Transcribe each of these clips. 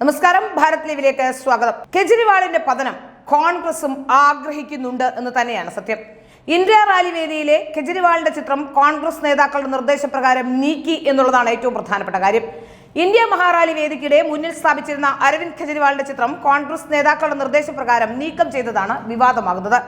നമസ്കാരം ഭാരത് ലീവിലേക്ക് സ്വാഗതം. കെജ്രിവാളിന്റെ പതനം കോൺഗ്രസും ആഗ്രഹിക്കുന്നുണ്ട് എന്ന് തന്നെയാണ് സത്യം. ഇന്ത്യ റാലി വേദിയിലെ കെജ്രിവാളിന്റെ ചിത്രം കോൺഗ്രസ് നേതാക്കളുടെ നിർദ്ദേശപ്രകാരം നീക്കി എന്നുള്ളതാണ് ഏറ്റവും പ്രധാനപ്പെട്ട കാര്യം. ഇന്ത്യ മഹാറാലി വേദിക്കിടെ മുന്നിൽ സ്ഥാപിച്ചിരുന്ന അരവിന്ദ് കെജ്രിവാളിന്റെ ചിത്രം കോൺഗ്രസ് നേതാക്കളുടെ നിർദ്ദേശപ്രകാരം നീക്കം ചെയ്തതാണ് വിവാദമാകുന്നത്.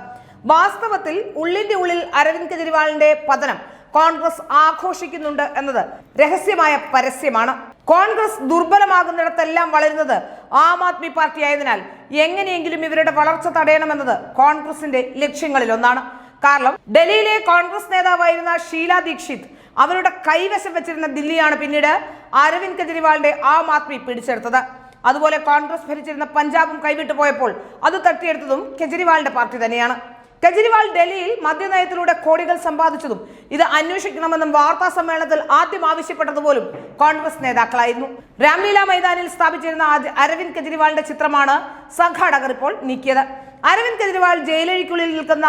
വാസ്തവത്തിൽ ഉള്ളിന്റെ ഉള്ളിൽ അരവിന്ദ് കെജ്രിവാളിന്റെ പതനം കോൺഗ്രസ് ആഘോഷിക്കുന്നുണ്ട് എന്നത് രഹസ്യമായ പരസ്യമാണ്. കോൺഗ്രസ് ദുർബലമാകുന്നിടത്തെല്ലാം വളരുന്നത് ആം ആദ്മി പാർട്ടി ആയതിനാൽ എങ്ങനെയെങ്കിലും ഇവരുടെ വളർച്ച തടയണമെന്നത് കോൺഗ്രസിന്റെ ലക്ഷ്യങ്ങളിൽ ഒന്നാണ്. കാരണം ഡൽഹിയിലെ കോൺഗ്രസ് നേതാവായിരുന്ന ഷീല ദീക്ഷിത് അവരുടെ കൈവശം വെച്ചിരുന്ന ദില്ലിയാണ് പിന്നീട് അരവിന്ദ് കെജ്രിവാളിന്റെ ആം ആദ്മി പിടിച്ചെടുത്തത്. അതുപോലെ കോൺഗ്രസ് ഭരിച്ചിരുന്ന പഞ്ചാബും കൈവിട്ടു പോയപ്പോൾ അത് തട്ടിയെടുത്തതും കെജ്രിവാളിന്റെ പാർട്ടി തന്നെയാണ്. കെജ്രിവാൾ ഡൽഹിയിൽ മദ്യനയത്തിലൂടെ കോടികൾ സമ്പാദിച്ചതും ഇത് അന്വേഷിക്കണമെന്നും വാർത്താ സമ്മേളനത്തിൽ ആദ്യം ആവശ്യപ്പെട്ടതുപോലും കോൺഗ്രസ് നേതാക്കളായിരുന്നു. രാംലീല മൈതാനിൽ സ്ഥാപിച്ചിരുന്ന അരവിന്ദ് കെജ്രിവാളിന്റെ ചിത്രമാണ് സംഘാടകർ ഇപ്പോൾ നീക്കിയത്. അരവിന്ദ് കെജ്രിവാൾ ജയിലഴിക്കുള്ളിൽ നിൽക്കുന്ന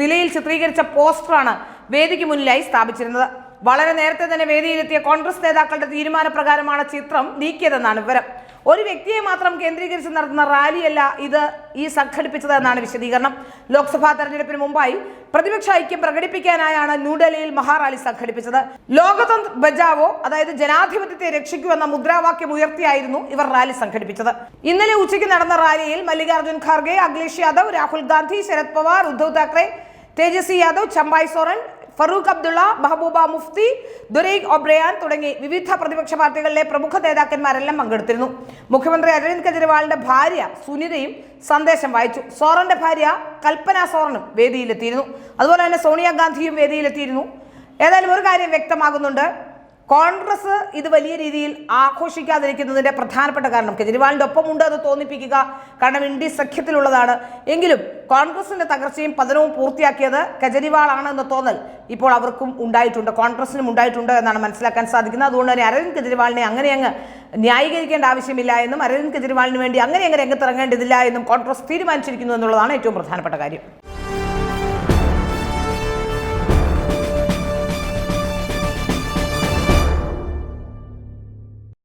നിലയിൽ ചിത്രീകരിച്ച പോസ്റ്ററാണ് വേദിക്ക് മുന്നിലായി സ്ഥാപിച്ചിരുന്നത്. വളരെ നേരത്തെ തന്നെ വേദിയിലെത്തിയ കോൺഗ്രസ് നേതാക്കളുടെ തീരുമാനപ്രകാരമാണ് ചിത്രം നീക്കിയതെന്നാണ് വിവരം. ഒരു വ്യക്തിയെ മാത്രം കേന്ദ്രീകരിച്ച് നടത്തുന്ന റാലിയല്ല ഇത് ഈ സംഘടിപ്പിച്ചത് എന്നാണ് വിശദീകരണം. ലോക്സഭാ തെരഞ്ഞെടുപ്പിന് മുമ്പായി പ്രതിപക്ഷ ഐക്യം പ്രകടിപ്പിക്കാനായാണ് ന്യൂഡൽഹിയിൽ മഹാറാലി സംഘടിപ്പിച്ചത്. ലോകതന്ത്ര ബജാവോ അതായത് ജനാധിപത്യത്തെ രക്ഷിക്കൂ എന്ന മുദ്രാവാക്യം ഉയർത്തിയായിരുന്നു ഇവർ റാലി സംഘടിപ്പിച്ചത്. ഇന്നലെ ഉച്ചയ്ക്ക് നടന്ന റാലിയിൽ മല്ലികാർജുൻ ഖാർഗെ അഖിലേഷ് യാദവ് രാഹുൽ ഗാന്ധി ശരത് പവാർ ഉദ്ധവ് താക്കറെ തേജസ്വി യാദവ് ചമ്പായ് സോറൻ ഫറൂഖ് അബ്ദുള്ള മെഹബൂബ മുഫ്തി ദുരൈഖ് ഒബ്രയാൻ തുടങ്ങി വിവിധ പ്രതിപക്ഷ പാർട്ടികളിലെ പ്രമുഖ നേതാക്കന്മാരെല്ലാം പങ്കെടുത്തിരുന്നു. മുഖ്യമന്ത്രി അരവിന്ദ് കെജ്രിവാളിന്റെ ഭാര്യ സുനിതയും സന്ദേശം വായിച്ചു. സോറന്റെ ഭാര്യ കൽപ്പന സോറനും വേദിയിലെത്തിയിരുന്നു. അതുപോലെ തന്നെ സോണിയാഗാന്ധിയും വേദിയിലെത്തിയിരുന്നു. ഏതായാലും ഒരു കാര്യം വ്യക്തമാകുന്നുണ്ട്. കോൺഗ്രസ് ഇത് വലിയ രീതിയിൽ ആഘോഷിക്കാതിരിക്കുന്നതിന്റെ പ്രധാനപ്പെട്ട കാരണം കെജ്രിവാളിന്റെ ഒപ്പമുണ്ട് എന്ന് തോന്നിപ്പിക്കുക. കാരണം ഇന്ത്യ സഖ്യത്തിലുള്ളതാണ്. എങ്കിലും കോൺഗ്രസിന്റെ തകർച്ചയും പതനവും പൂർത്തിയാക്കിയത് കെജ്രിവാളാണ് എന്ന തോന്നൽ ഇപ്പോൾ അവർക്കും ഉണ്ടായിട്ടുണ്ട് കോൺഗ്രസിനും ഉണ്ടായിട്ടുണ്ട് എന്നാണ് മനസ്സിലാക്കാൻ സാധിക്കുന്നത്. അതുകൊണ്ട് തന്നെ അരവിന്ദ് കെജ്രിവാളിനെ അങ്ങനെ അങ്ങ് ന്യായീകരിക്കേണ്ട ആവശ്യമില്ല എന്നും അരവിന്ദ് കെജ്രിവാളിന് വേണ്ടി അങ്ങനെ അങ്ങ് രംഗത്തിറങ്ങേണ്ടതില്ല എന്നും കോൺഗ്രസ് തീരുമാനിച്ചിരിക്കുന്നു എന്നുള്ളതാണ് ഏറ്റവും പ്രധാനപ്പെട്ട കാര്യം.